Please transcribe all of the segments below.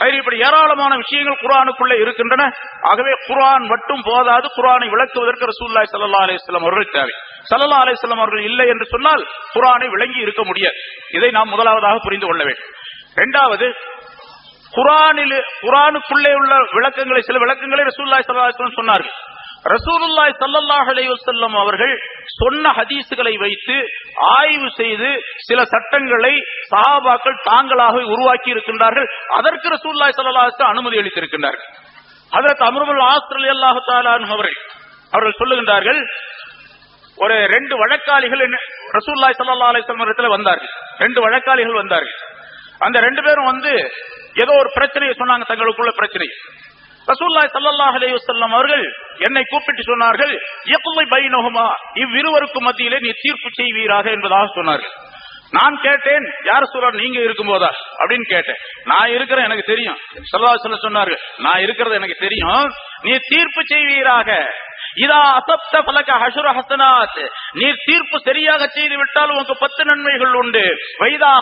இப்படி ஏராளமான விஷயங்கள் குரானுக்குள்ளே இருக்கின்றன. ஆகவே குரான் மட்டும் போதாது குரானை விளக்குவதற்கு ரசூலுல்லாஹி சல்லா அலிஸ்லாம் அவர்கள் தேவை. சல்லா அலிஸ்லாம் அவர்கள் இல்லை என்று சொன்னால் குரானை விளங்கி இருக்க முடியாது. இதை நாம் முதலாவதாக புரிந்து கொள்ள வேண்டும். இரண்டாவது குரானில் குரானுக்குள்ளே உள்ள விளக்கங்களை சில விளக்கங்களை ரசூல்லாய் சல்லா சொன்னார்கள். ரசூலுல்லாய் சல்லல்லாஹ் அலைஹி அவர்கள் சொன்ன ஹதீஸுகளை வைத்து ஆய்வு செய்து சில சட்டங்களை சஹாபாக்கள் தாங்களாக உருவாக்கி இருக்கின்றார்கள். அதற்கு ரசூல்லாய் சல்லாஹ் அனுமதி அளித்திருக்கின்றார்கள். அதற்கு அம்ருல் ஆஸ் அல்லாஹு தஆலா அவர்கள் அவர்கள் சொல்லுகின்றார்கள் ஒரு ரெண்டு வழக்காளிகள் ரசூல்லாய் சல்லா ஸல்லல்லாஹு இடத்துல வந்தார்கள். ரெண்டு வழக்காளிகள் வந்தார்கள். அந்த ரெண்டு பேரும் வந்து ஏதோ ஒரு பிரச்சனையை சொன்னாங்க தங்களுக்குள்ள பிரச்சனை. ரசூல்லாய் சல்லாஹ் அலைஹி அவர்கள் என்னை கூப்பிட்டு சொன்னார்கள் யக்லி பைனஹுமா இவ்விருவருக்கும் மத்தியிலே நீ தீர்ப்பு செய்வீராக என்பதாக சொன்னார்கள். நான் கேட்டேன் யார் சொல்றார் நீங்க இருக்கும்போதா? அப்படின்னு கேட்டேன். நான் இருக்கிறேன் எனக்கு தெரியும். ஸல்லல்லாஹு சொல்ல சொன்னார்கள் நான் இருக்கிறது எனக்கு தெரியும். நீ தீர்ப்பு செய்வீராக. இதா அசப்த பலக ஹசுர ஹசனாத். நீர் தீர்ப்பு சரியாக செய்து விட்டால் உனக்கு பத்து நன்மைகள் உண்டு. வைதா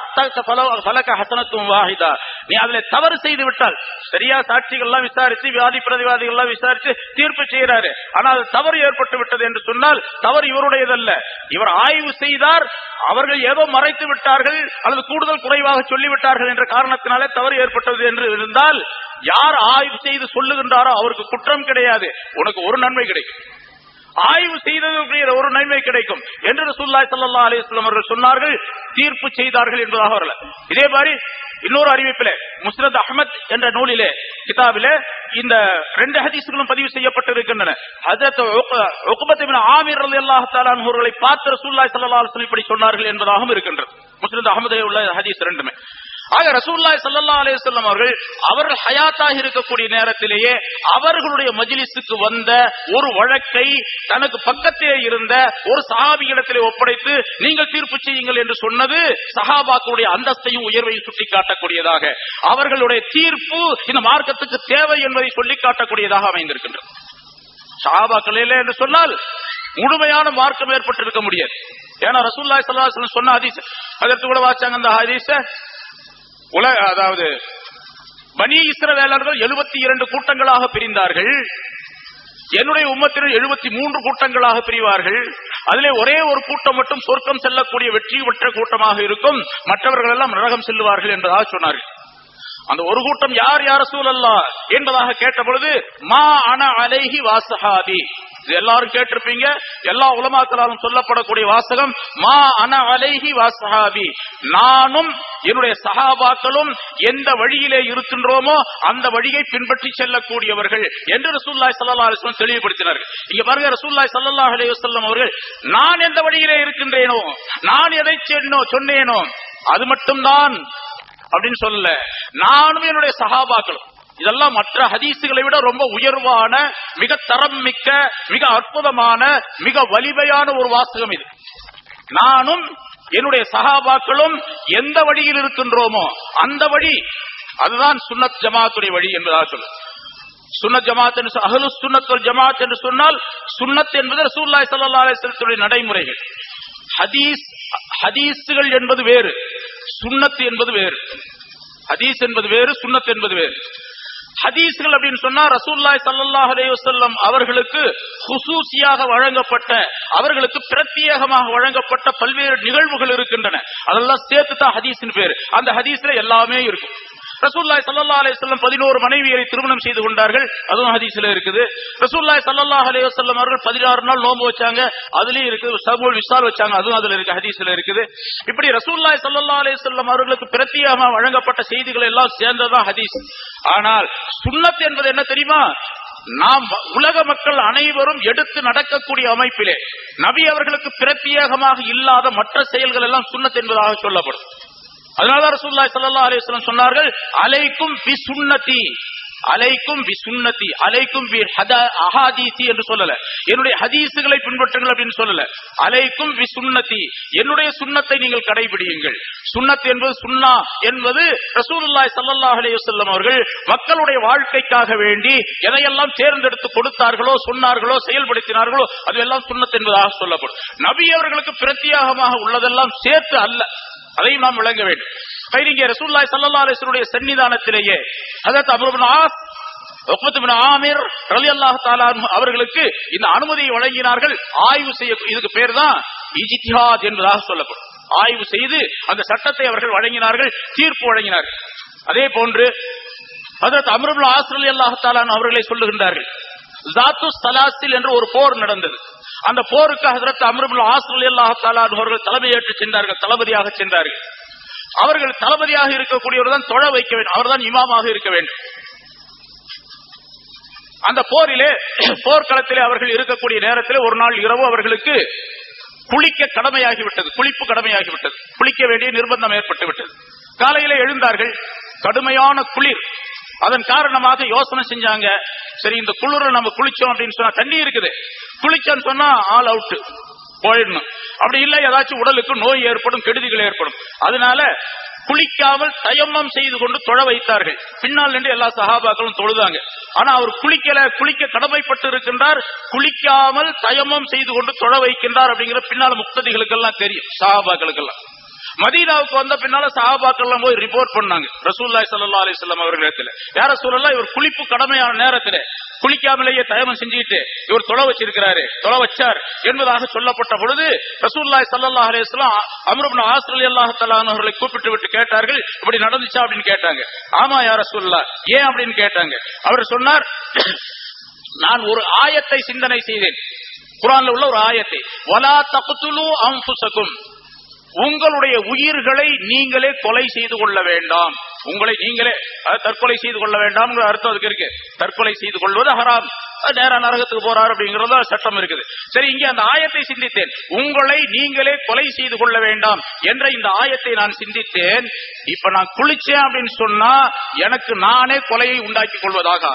பலக ஹசனத்தும் வாஹிதா. நீ அதுல தவறு செய்து விட்டால் சரியா சாட்சிகள் எல்லாம் விசாரிச்சு வியாதி பிரதிவாதிகள் எல்லாம் விசாரிச்சு தீர்ப்பு செய்யறாரு ஆனால் அது தவறு ஏற்பட்டு விட்டது என்று சொன்னால் தவறு இவருடையதல்ல. இவர் ஆய்வு செய்தார் அவர்கள் ஏதோ மறைத்து விட்டார்கள் அல்லது கூடுதல் குறைவாக சொல்லிவிட்டார்கள் என்ற காரணத்தினாலே தவறு ஏற்பட்டது என்று இருந்தால் யார் ஆய்வு செய்து சொல்லுகின்றாரோ அவருக்கு குற்றம் கிடையாது. உனக்கு ஒரு நன்மை கிடைக்கும். ஆய்வு செய்தது ஒரு நன்மை கிடைக்கும் என்று ரசூலுல்லாஹி ஸல்லல்லாஹு அலைஹி அவர்கள் சொன்னார்கள். தீர்ப்பு செய்தார்கள் என்பதாக வரல. இதே மாதிரி இன்னொரு அறிவிப்பில முஸ்ரத் அஹமத் என்ற நூலிலே கிதாபிலே இந்த ரெண்டு ஹதீஸ்களும் பதிவு செய்யப்பட்டிருக்கின்றன. ஆமீர் அலி தஆலா அவர்களை பார்த்து ரசூல்லாய் சல்லா அலுவலம் இப்படி சொன்னார்கள் என்பதாகவும் இருக்கின்றது. முஸ்ரத் அஹ்மதிலே உள்ள ஹதீஸ் ரெண்டுமே. ஆக ரசூல்லாய் சல்லா அலே சொல்லம் அவர்கள் அவர்கள் ஹயாத்தாக இருக்கக்கூடிய நேரத்திலேயே அவர்களுடைய மஜ்லிஸுக்கு வந்த ஒரு வழக்கை தனக்கு பக்கத்திலே இருந்த ஒரு சஹாபியிடத்திலே ஒப்படைத்து நீங்கள் தீர்ப்பு செய்யுங்கள் என்று சொன்னது சஹாபாக்களுடைய அந்தஸ்தையும் உயர்வையும் சுட்டிக்காட்டக்கூடியதாக. அவர்களுடைய தீர்ப்பு இந்த மார்க்கத்துக்கு தேவை என்பதை சொல்லி காட்டக்கூடியதாக அமைந்திருக்கின்றது. சஹாபாக்கள் இல்லை என்று சொன்னால் முழுமையான மார்க்கம் ஏற்பட்டிருக்க முடியாது. ஏன்னா ரசூலுல்லாஹி சல்லாஹ் சொன்ன ஹதீஸ் அதற்கு கூட வாச்சாங்க அந்த ஹதீஸ உலக அதாவது பனி இஸ்ரவேலர்கள் எழுபத்தி இரண்டு கூட்டங்களாக பிரிந்தார்கள். என்னுடைய உம்மத்தினர் எழுபத்தி மூன்று கூட்டங்களாக பிரிவார்கள். அதிலே ஒரே ஒரு கூட்டம் மட்டும் சொர்க்கம் செல்லக்கூடிய வெற்றி பெற்ற கூட்டமாக இருக்கும். மற்றவர்கள் எல்லாம் நரகம் செல்லுவார்கள் என்பதாக சொன்னார்கள். அந்த ஒரு கூட்டம் யார் யார் சூழல்லா என்பதாக கேட்ட பொழுது மா அன அலைஹி வாசகாதி இது எல்லாரும் கேட்டிருப்பீங்க. எல்லா உலமாக்களாலும் சொல்லப்படக்கூடிய வாசகம் மா அன அலைஹி வாசஹாபி நானும் என்னுடைய சகாபாக்களும் எந்த வழியிலே இருக்கின்றோமோ அந்த வழியை பின்பற்றி செல்லக்கூடியவர்கள் என்று ரசூல்லாய் சல்லா அலைஹி தெளிவுபடுத்தினார்கள். இங்க பாருங்க ரசூல்லாய் சல்லா அலைஹி அவர்கள் நான் எந்த வழியிலே இருக்கின்றேனோ நான் எதை சொன்னேனோ அது மட்டும்தான் அப்படின்னு சொல்லல. நானும் என்னுடைய சகாபாக்களும். இதெல்லாம் மற்ற ஹதீசுகளை விட ரொம்ப உயர்வான மிக தரம் மிக்க மிக அற்புதமான மிக வலிமையான ஒரு வாசகம் இது. நானும் என்னுடைய சகாபாக்களும் எந்த வழியில் இருக்கின்றோமோ அந்த வழி அதுதான் சுன்னத் ஜமாத்துடைய வழி என்பதாக சொல்லு சுன்னத் ஜமாத் என்று அகலு சுன்னத் ஜமாத் என்று சொன்னால் சுன்னத் என்பது ரசூலுல்லாஹி சல்லா அலிஸ்லத்துடைய நடைமுறைகள். ஹதீஸ் ஹதீஸுகள் என்பது வேறு சுன்னத் என்பது வேறு ஹதீஸ் என்பது வேறு சுன்னத் என்பது வேறு. ஹதீஸ்கள் அப்படின்னு சொன்னா ரசூல்லாய் சல்லாஹ் அலைஹி அவர்களுக்கு ஹுசூசியாக வழங்கப்பட்ட அவர்களுக்கு பிரத்யேகமாக வழங்கப்பட்ட பல்வேறு நிகழ்வுகள் இருக்கின்றன. அதெல்லாம் சேர்த்து தான் ஹதீஸ்னு பேரு. அந்த ஹதீஸ்ல எல்லாமே இருக்கும். ரசூல்லாய் சல்லா அலைஹி பதினோரு 11 மனைவியரை திருமணம் செய்து கொண்டார்கள். அதுவும் ஹதீஸ்ல இருக்குது. ரசூல்லாய் சல்லா அலைஹி வஸல்லம் அவர்கள் 16 நாள் நோன்பு வச்சாங்க. அதுலயும் இருக்கு. சபூல் விசால் வச்சாங்க. அதுவும் அதுல இருக்கு. ஹதீஸ்ல இருக்குது. இப்படி ரசூல்லாய் சல்லா அலைஹி வஸல்லம் அவர்களுக்கு பிரத்யேகமாக வழங்கப்பட்ட செய்திகள் எல்லாம் சேர்ந்ததான் ஹதீஸ். ஆனால் சுன்னத் என்பது என்ன தெரியுமா? நாம் உலக மக்கள் அனைவரும் எடுத்து நடக்கக்கூடிய அமைப்பிலே நபி அவர்களுக்கு பிரத்யேகமாக இல்லாத மற்ற செயல்கள் எல்லாம் சுண்ணத் என்பதாக சொல்லப்படும். அதனால ரசூல்லா சல்லா அலைஹி சொன்னார்கள் அலைக்கும் பி சுண்ணத்தி அலைக்கும் பி சுண்ணத்தி அலைக்கும் பி அஹாதீசி என்று சொல்லல. என்னுடைய ஹதீஸுகளை பின்பற்றுங்கள் அப்படின்னு சொல்லல. அலைக்கும் பி சுண்ணத்தி என்னுடைய சுண்ணத்தை நீங்கள் கடைபிடியுங்கள். சுண்ணத் என்பது சுன்னா என்பது ரசூலுல்லாய் சல்லல்லாஹ் அலைஹி வஸல்லம் அவர்கள் மக்களுடைய வாழ்க்கைக்காக வேண்டி எதையெல்லாம் தேர்ந்தெடுத்து கொடுத்தார்களோ சொன்னார்களோ செயல்படுத்தினார்களோ அதுவெல்லாம் சுண்ணத் என்பதாக சொல்லப்படும். நபி அவர்களுக்கு பிரத்யேகமாக உள்ளதெல்லாம் சேர்த்து அல்ல. அதையும் நாம் விளங்க வேண்டும். கைரிங்க ரசூல்லாய் சல்லா அலிஸ்வருடைய சன்னிதானத்திலேயே அதற்கு அபுரபுன் ஆஸ் உக்பத் இப்னு ஆமிர் ரலியல்லாஹு அவர்களுக்கு இந்த அனுமதியை வழங்கினார்கள். ஆய்வு செய்ய இதுக்கு பேர் தான் இஜ்திஹாத் என்பதாக சொல்லப்படும். ஆய்வு செய்து அந்த சட்டத்தை அவர்கள் வழங்கினார்கள் தீர்ப்பு வழங்கினார்கள். அதே போன்று அதற்கு அம்ருல் ஆஸ்ரலி அல்லாஹாலான் அவர்களை சொல்லுகின்றார்கள் ஜாத்து சலாசில் என்று ஒரு போர் நடந்தது. அந்த போருக்கு ஹசரத் அமருபுல் ஆஸ்ரலி அவர்கள் தலைமையேற்று சென்றார்கள் தளபதியாக சென்றார்கள். அவர்கள் தளபதியாக இருக்கக்கூடியவர் தான் தொழ வைக்க வேண்டும் அவர்தான் இமாமாக இருக்க வேண்டும். அந்த போரிலே போர்க்களத்திலே அவர்கள் இருக்கக்கூடிய நேரத்திலே ஒரு நாள் இரவு அவர்களுக்கு குளிக்க கடமையாகிவிட்டது குளிப்பு கடமையாகிவிட்டது. குளிக்க வேண்டிய நிர்பந்தம் ஏற்பட்டு விட்டது காலையில எழுந்தார்கள் கடுமையான குளிர். அதன் காரணமாக யோசனை செஞ்சாங்க சரி இந்த குளிர நம்ம குளிச்சோம் அப்படின்னு சொன்னா தண்ணி இருக்குது. குளிச்சோன்னு சொன்னா ஆல் அவுட் போயிடணும். அப்படி இல்லை ஏதாச்சும் உடலுக்கு நோய் ஏற்படும் கெடுதிகள் ஏற்படும். அதனால குளிக்காமல் தயம்மம் செய்து கொண்டு தொழ வைத்தார்கள். பின்னால் நின்று எல்லா சகாபாக்களும் தொழுதாங்க. ஆனா அவர் குளிக்கல குளிக்க கடமைப்பட்டு இருக்கின்றார். குளிக்காமல் தயமம் செய்து கொண்டு தொழ வைக்கின்றார் அப்படிங்கிற பின்னால் முக்ததிகளுக்கெல்லாம் தெரியும் சகாபாக்களுக்கெல்லாம் மதீனாவுக்கு வந்த பின்னால சஹாபாக்கள் போய் ரிப்போர்ட் பண்ணாங்க. ரசூல்லாய் சல்லா அலிஸ்லாம் அவர்களிடத்துல யார சொல்லலாம் இவர் குளிப்பு கடமையான நேரத்துல குளிக்காமலேயே தயமம் செஞ்சுக்கிட்டு இவர் தொலை வச்சிருக்கிறாரு. தொலை வச்சார் என்பதாக சொல்லப்பட்ட பொழுது ரசூல்லாய் சல்லா அலிஸ்லாம் அமருபின் ஆஸ்திரேலிய அல்லாஹ் அவர்களை கூப்பிட்டு விட்டு கேட்டார்கள். இப்படி நடந்துச்சா அப்படின்னு கேட்டாங்க. ஆமா யார சொல்லா ஏன் அப்படின்னு கேட்டாங்க. அவர் சொன்னார் நான் ஒரு ஆயத்தை சிந்தனை செய்தேன். குரான்ல உள்ள ஒரு ஆயத்தை வலா தகுத்துலு அம்புசகும் உங்களுடைய உயிர்களை நீங்களே கொலை செய்து கொள்ள வேண்டாம். உங்களை நீங்களே தற்கொலை செய்து கொள்ள வேண்டாம் அர்த்தம் அதுக்கு இருக்கு. தற்கொலை செய்து கொள்வது ஹராம். நேரா நரகத்துக்கு போறார் அப்படிங்கறத சட்டம் இருக்குது. சரி இங்கே அந்த ஆயத்தை சிந்தித்தேன். உங்களை நீங்களே கொலை செய்து கொள்ள வேண்டாம் என்ற இந்த ஆயத்தை நான் சிந்தித்தேன். இப்ப நான் குளிச்சேன் அப்படின்னு சொன்னா எனக்கு நானே கொலையை உண்டாக்கி கொள்வதாக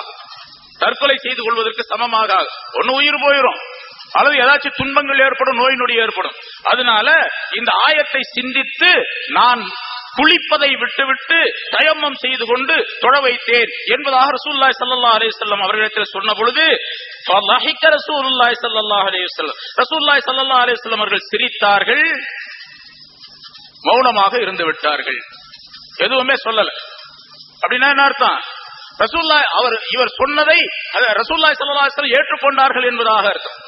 தற்கொலை செய்து கொள்வதற்கு சமமாக ஒன்னு ஒண்ணு உயிர் போயிரும். அல்லது ஏதாச்சும் துன்பங்கள் ஏற்படும் நோய் நொடி ஏற்படும். அதனால இந்த ஆயத்தை சிந்தித்து நான் குளிப்பதை விட்டுவிட்டு தயம்மம் செய்து கொண்டு தொழ வைத்தேன் என்பதாக ரசூல்லாய் சல்லா அலிசல்லம் அவர்களிடத்தில் சொன்ன பொழுது ரசூல்லாய் சல்லா அலிசல்லம் ரசூல்லாய் சல்லா அலிசல்லம் அவர்கள் சிரித்தார்கள் மௌனமாக இருந்து விட்டார்கள். எதுவுமே சொல்லல. அப்படின்னா என்ன அர்த்தம்? ரசூல்லா அவர் இவர் சொன்னதை ரசூல்லாய் சல்லா ஏற்றுக்கொண்டார்கள் என்பதாக அர்த்தம்.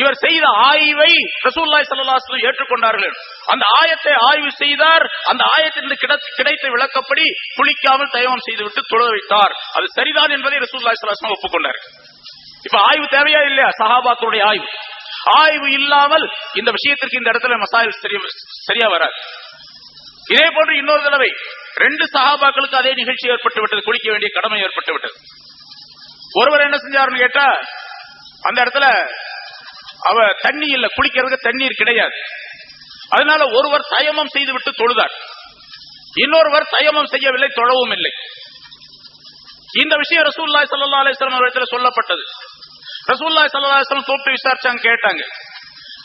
இவர் செய்த ஆய்வை ரசூல்லாய் ஸல்லல்லாஹு ஏற்றுக்கொண்டார்கள். அந்த ஆயத்தை ஆய்வு செய்தார். அந்த ஆயத்திலிருந்து கிடைத்த விளக்கப்படி குளிக்காமல் தயவம் செய்துவிட்டு தொழ வைத்தார். அது சரிதான் என்பதை ரசூல்லாய் ஸல்லல்லாஹு ஒப்புக்கொண்டார். இப்ப ஆய்வு தேவையா இல்லையா? சஹாபாக்களுடைய ஆய்வு. ஆய்வு இல்லாமல் இந்த விஷயத்திற்கு இந்த இடத்துல மசாயில் சரியா சரியா வராது. இதே போன்று இன்னொரு தடவை ரெண்டு சஹாபாக்களுக்கு அதே நிகழ்ச்சி ஏற்பட்டு விட்டது. குளிக்க வேண்டிய கடமை ஏற்பட்டு விட்டது. ஒருவர் என்ன செஞ்சாருன்னு கேட்டா அந்த இடத்துல அவ தண்ணி இல்ல குளிக்கிறதுக்கு தண்ணீர் கிடையாது. அதனால ஒருவர் தயமம் செய்து விட்டு தொழுதார். இன்னொருவர் தயமம் செய்யவில்லை தொழவும் இல்லை. இந்த விஷயம் ரசூல்லாய் சல்லா அலிஸ்லாம் இடத்துல சொல்லப்பட்டது. ரசூல்லாய் சல்லா அலிஸ்லாம் கூப்பிட்டு விசாரிச்சாங்க கேட்டாங்க.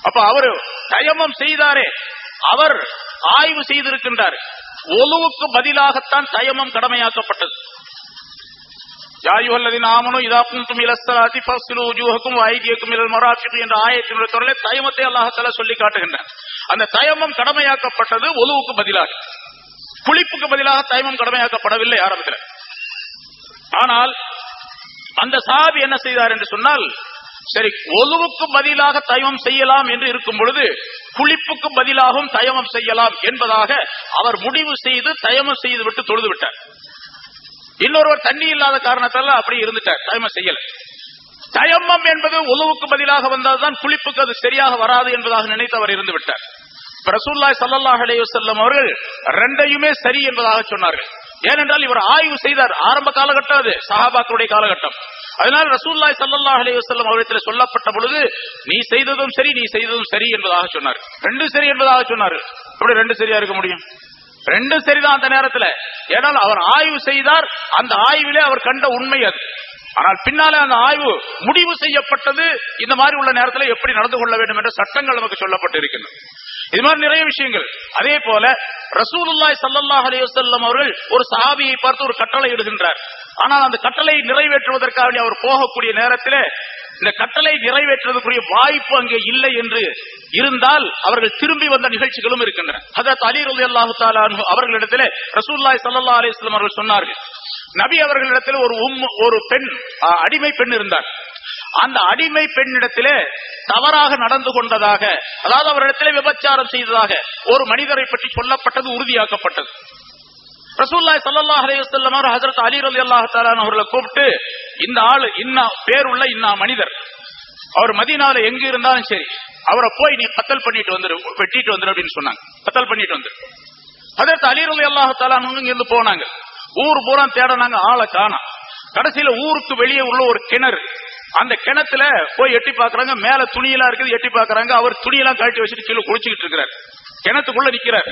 அப்ப அவரு தயமம் செய்தாரே அவர் ஆய்வு செய்திருக்கின்றார். ஒலுவுக்கு பதிலாகத்தான் தயமம் கடமையாக்கப்பட்டது. யாயுவல்லதின் ஆமனும் இதா குந்தும் இலஸ்தலாத்தி ஃபஸ்லு உஜூஹக்கும் ஐதியக்கும் இலல் மராஃபிக் என்ற ஆயத்தினுடைய தொடரில் தயமத்தை அல்லாஹத்தால சொல்லி காட்டுகின்றான் அந்த தயமம் கடமையாக்கப்பட்டது ஒலுவுக்கு பதிலாக குளிப்புக்கு பதிலாக தயமம் கடமையாக்கப்படவில்லை ஆரம்பத்தில் ஆனால் அந்த சாபி என்ன செய்தார் என்று சொன்னால் சரி ஒலுவுக்கு பதிலாக தயமம் செய்யலாம் என்று இருக்கும் பொழுது குளிப்புக்கு பதிலாகவும் தயமம் செய்யலாம் என்பதாக அவர் முடிவு செய்து தயமம் செய்து விட்டு தொழுது விட்டார் இன்னொருவர் தண்ணி இல்லாத காரணத்தால அப்படி இருந்துட்டார். தயமம் செய்யல. தயம்மம் என்பது உழவுக்கு பதிலாக வந்தால்தான் குளிப்புக்கு அது சரியாக வராது என்பதாக நினைத்து அவர் இருந்து விட்டார். இப்ப ரசூல்லாய் சல்லல்லாஹு அலைஹி அவர்கள் ரெண்டையுமே சரி என்பதாக சொன்னார்கள். ஏனென்றால் இவர் ஆய்வு செய்தார். ஆரம்ப காலகட்டம் அது சஹாபாக்களுடைய காலகட்டம். அதனால் ரசூல்லாய் சல்லாஹ் அலையுசல்லம் அவரிடத்தில் சொல்லப்பட்ட பொழுது நீ செய்ததும் சரி நீ செய்ததும் சரி என்பதாக சொன்னார் ரெண்டு சரி என்பதாக சொன்னார் எப்படி ரெண்டு சரியா இருக்க முடியும்? ரெண்டும் சரிதான் அந்த நேரத்துல. ஏனால் அவர் ஆய்வு செய்தார் அந்த ஆய்விலே அவர் கண்ட உண்மை அது. ஆனால் பின்னாலே அந்த ஆய்வு முடிவு செய்யப்பட்டது இந்த மாதிரி உள்ள நேரத்தில் எப்படி நடந்து கொள்ள வேண்டும் என்ற சட்டங்கள் நமக்கு சொல்லப்பட்டு இருக்கின்றன இது மாதிரி நிறைய விஷயங்கள். அதே போல ரசூலுல்லாய் சல்லாஹ் அலைஹி அவர்கள் ஒரு சஹாபியை பார்த்து ஒரு கட்டளை இடுகின்றார் ஆனால் அந்த கட்டளை நிறைவேற்றுவதற்காக அவர் போகக்கூடிய நேரத்திலே இந்த கட்டளை நிறைவேற்றுவதற்குரிய வாய்ப்பு அங்கே இல்லை என்று இருந்தால் அவர்கள் திரும்பி வந்த நிகழ்ச்சிகளும் இருக்கின்றன. ஹதரத் அலி ரலி அல்லாஹு அவர்களிடத்திலே ரசூல்லாய் சல்லா அலிஸ்லாம் அவர்கள் சொன்னார்கள். நபி அவர்களிடத்தில் ஒரு உம் ஒரு பெண் அடிமை பெண் இருந்தார். அந்த அடிமை பெண்ணிடத்திலே தவறாக நடந்து கொண்டதாக அதாவது அவரிடத்திலே விபச்சாரம் செய்ததாக ஒரு மனிதரை பற்றி சொல்லப்பட்டது உறுதியாக்கப்பட்டது. ரசூல்லாய் சல்லா அலைஹி வஸல்லம் அவர் ஹஜரத் அலி ரலியல்லாஹு அவர்களை கூப்பிட்டு இந்த ஆளு இன்னா பேருள்ள இன்னா மனிதர். அவர் மதினால எங்க இருந்தாலும் சரி அவரை போய் நீ கத்தல் பண்ணிட்டு வந்துரு வெட்டிட்டு வந்துரு அப்படின்னு சொன்னாங்க. கத்தல் பண்ணிட்டு வந்துரு. அதற்கு அலிரலி அல்லாஹாலும் இங்கிருந்து இருந்து போனாங்க. ஊர் பூரா தேடினாங்க ஆளை காணோம் கடைசியில ஊருக்கு வெளியே உள்ள ஒரு கிணறு. அந்த கிணத்துல போய் எட்டி பாக்குறாங்க மேல துணியெல்லாம் இருக்குது எட்டி பாக்குறாங்க அவர் துணியெல்லாம் கழட்டி வச்சுட்டு கீழே குளிச்சுக்கிட்டு இருக்கிறார். கிணத்துக்குள்ள நிக்கிறார்.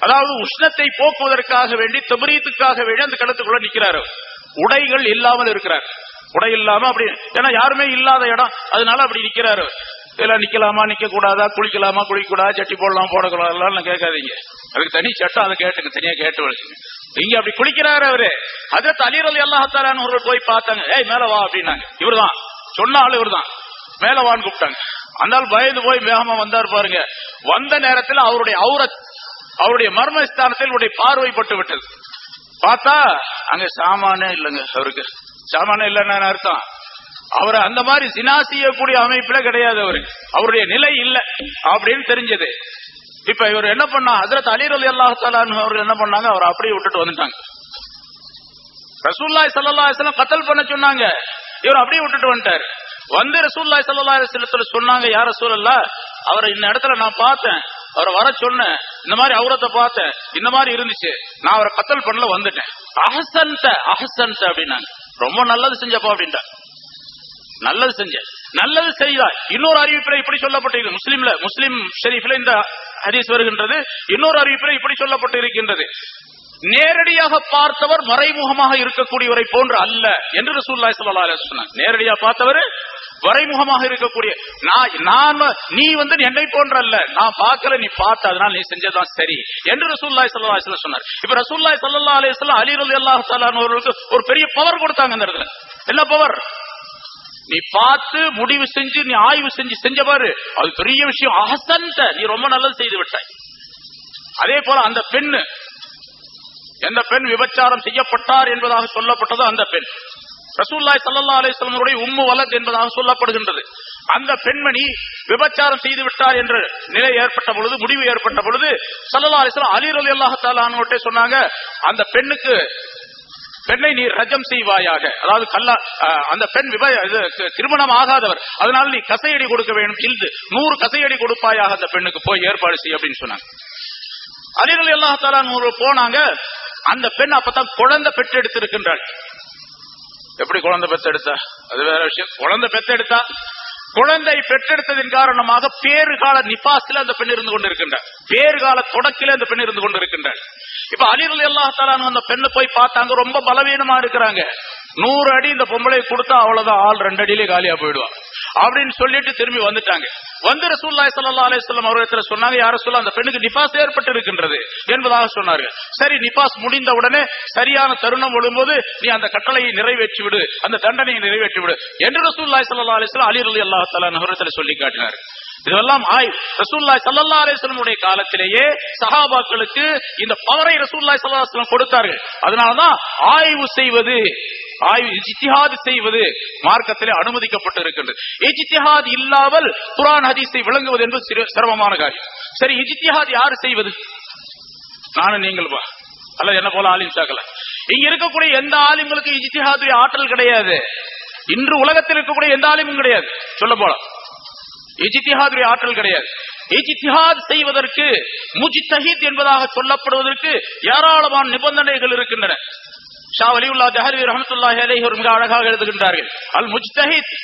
அதாவது உஷ்ணத்தை போக்குவதற்காக வேண்டி தபரீத்துக்காக வேண்டி அந்த கிணத்துக்குள்ள நிக்கிறாரு உடைகள் இல்லாமல் இருக்கிறார். உடை இல்லாம அப்படி ஏன்னா யாருமே இல்லாத இடம். அதனால அப்படி நிக்கிறாரு. இதெல்லாம் நிக்கலாமா நிக்க கூடாதா குளிக்கலாமா குளிக்க கூடாதா சட்டி போடலாம் போடக்கூடாதுலாம் கேட்காதீங்க. அதுக்கு தனி சட்டம் அதை கேட்டுங்க தனியா கேட்டு வச்சுங்க இங்க அப்படி குளிக்கிறாரு அவரு. அதை தலீரல் ஒரு போய் பார்த்தாங்க. ஏய் மேல வா அப்படின்னாங்க. இவர்தான். சொன்ன இவர் தான் மேல வான்னு கூப்பிட்டாங்க. அந்த பயந்து போய் வேகமா வந்தார் பாருங்க. வந்த நேரத்தில் அவருடைய அவுரத் அவருடைய மர்மஸ்தானத்தில் அவருடைய பார்வைப்பட்டு விட்டது. பார்த்தா அங்க சாமானே இல்லைங்க அவருக்கு. சாமானே இல்லைன்னு அர்த்தம்? அவர் அந்த மாதிரி சினா செய்யக்கூடிய அமைப்புல கிடையாது அவரு அவருடைய நிலை இல்ல அப்படின்னு தெரிஞ்சது. இப்ப இவர் என்ன பண்ணா ஹசரத் அலீர் அலி அல்லாஹ் அவர்கள் என்ன பண்ணாங்க? அவர் அப்படியே விட்டுட்டு வந்துட்டாங்க. ரசூல்லாய் சல்லா அலிஸ்லாம் கத்தல் பண்ண சொன்னாங்க. இவர் அப்படியே விட்டுட்டு வந்துட்டாரு. வந்து ரசூல்லாய் சல்லா அலிஸ்லத்துல சொன்னாங்க யார சூழல்ல அவரை இந்த இடத்துல நான் பார்த்தேன். அவரை வர சொன்னேன் இந்த மாதிரி அவரத்தை பார்த்தேன் இந்த மாதிரி இருந்துச்சு. நான் அவரை கத்தல் பண்ணல வந்துட்டேன். அஹசன்த அஹசன்த அப்படின்னாங்க. ரொம்ப நல்லது செஞ்சப்பா அப்படின்ட்டா. நல்லது செஞ்ச. நல்லது செய்தாய் இன்னொரு அறிவிப்பில இப்படி சொல்லப்பட்டிருக்கு முஸ்லீம்ல முஸ்லீம் ஷெரீஃப்ல இந்த ஹதீஸ் வருகின்றது. இன்னொரு அறிவிப்பில இப்படி சொல்லப்பட்டு இருக்கின்றது நேரடியாக பார்த்தவர் மறைமுகமாக இருக்கக்கூடியவரை போன்று அல்ல என்று ரசூலுல்லாஹி ஸல்லல்லாஹு அலைஹி சொன்னாங்க. நேரடியாக பார்த்தவர் வரைமுகமாக இருக்கக்கூடிய நான் நான் நீ வந்து என்னை போன்ற அல்ல நான் பார்க்கல நீ பார்த்த அதனால நீ செஞ்சதான் சரி என்று ரசூல்லாய் சல்லா அலைஹி சொன்னார். இப்ப ரசூல்லாய் சல்லா அலிஸ்லாம் அலி ரலியல்லாஹு அல்லா அவர்களுக்கு ஒரு பெரிய பவர் கொடுத்தாங்க அந்த இடத்துல. என்ன பவர் நீ பார்த்து முடிவு செஞ்சு நீ ஆய்வு செஞ்சு செஞ்ச பாரு. அது பெரிய விஷயம். அஹசன்த நீ ரொம்ப நல்லது செய்து விட்டாய். அதே போல அந்த பெண்ணு எந்த பெண் விபச்சாரம் செய்யப்பட்டார் என்பதாக சொல்லப்பட்டதோ அந்த பெண். ரசூல்லாய் சல்லா அலிஸ்லமருடைய உம்மு வலத் என்பதாக சொல்லப்படுகின்றது. அந்த பெண்மணி விபச்சாரம் செய்து விட்டார் என்ற நிலை ஏற்பட்ட பொழுது முடிவு ஏற்பட்ட பொழுது சல்லா அலிஸ்லாம் அலி அலி அல்லாஹால சொன்னாங்க அந்த பெண்ணுக்கு பெண்ணை நீ ரஜம் செய்வாயாக. அதாவது கல்லா அஹ், அந்த பெண் விப இது, திருமணம் ஆகாதவர். அதனால நீ கசையடி கொடுக்க வேண்டும். இல்து நூறு கசையடி கொடுப்பாயாக அந்த பெண்ணுக்கு போய் ஏற்பாடு செய்ய அப்படின்னு சொன்னாங்க. அலிரல் அல்லாஹால நூறு போனாங்க அந்த பெண் அப்பதான் குழந்தை பெற்றெடுத்திருக்கின்றாள். எப்படி குழந்தை பெத்தெடுத்தா? அது வேற விஷயம். குழந்தை பெத்தெடுத்தா? குழந்தை பெற்றெடுத்ததின் காரணமாக பேறுகால நிபாசில அந்த பெண் இருந்து கொண்டிருக்கின்றார். பேறுகால தொடக்கில அந்த பெண் இருந்து கொண்டிருக்கின்றார். இப்ப அலிரல் அல்லாஹாலான்னு அந்த பெண்ணை போய் பார்த்தாங்க. ரொம்ப பலவீனமா இருக்கிறாங்க. நூறு அடி இந்த பொம்பளை கொடுத்தா அவ்வளவுதான். ஆள் ரெண்டு அடியிலே காலியா போயிடுவா அப்படின்னு சொல்லிட்டு திரும்பி வந்துட்டாங்க. வந்து ரசூல்லாய் சல்லா அலிஸ்லாம் அவர்களிடத்தில் சொன்னாங்க யார சொல்ல அந்த பெண்ணுக்கு நிபாஸ் ஏற்பட்டு இருக்கின்றது என்பதாக சொன்னார்கள். சரி நிபாஸ் முடிந்த உடனே சரியான தருணம் விழும்போது நீ அந்த கட்டளையை நிறைவேற்றி விடு அந்த தண்டனையை நிறைவேற்றி விடு என்று ரசூல்லாய் சல்லா அலிஸ்லாம் அலி அலி அல்லா தஆலா சொல்லி காட்டினார். இதெல்லாம் ஆய். ரசூல்லாய் சல்லா அலிஸ்லமுடைய காலத்திலேயே சஹாபாக்களுக்கு இந்த பவரை ரசூல்லாய் சல்லா அலைஹி கொடுத்தார்கள். அதனாலதான் ஆய்வு செய்வது ஆய்வு செய்வது மார்க்கத்திலே அனுமதிக்கப்பட்டு இருக்கின்றது இஜ்திஹாத் இல்லாமல் குரான் ஹதீஸை விளங்குவது என்பது சிரமமான காரியம். சரி இஜ்திஹாத் யாரு செய்வது? நானும் நீங்கள் வா. அல்ல என்ன போல ஆலிம் சாக்கல. இங்க இருக்கக்கூடிய எந்த ஆலிம்களுக்கு இஜ்திஹாதுடைய ஆற்றல் கிடையாது? இன்று உலகத்தில் இருக்கக்கூடிய எந்த ஆலிமும் கிடையாது. சொல்ல போல இஜ்திஹாதுடைய ஆற்றல் கிடையாது. இஜ்திஹாத் செய்வதற்கு முஜ்தஹித் என்பதாக சொல்லப்படுவதற்கு ஏராளமான நிபந்தனைகள் இருக்கின்றன. ஷா அலிவுல்லா ஜஹரி ரஹமத்துல்லாஹி அலைஹி ஒரு மிக அழகாக எழுதுகின்றார்கள். அல் முஜ்தஹித்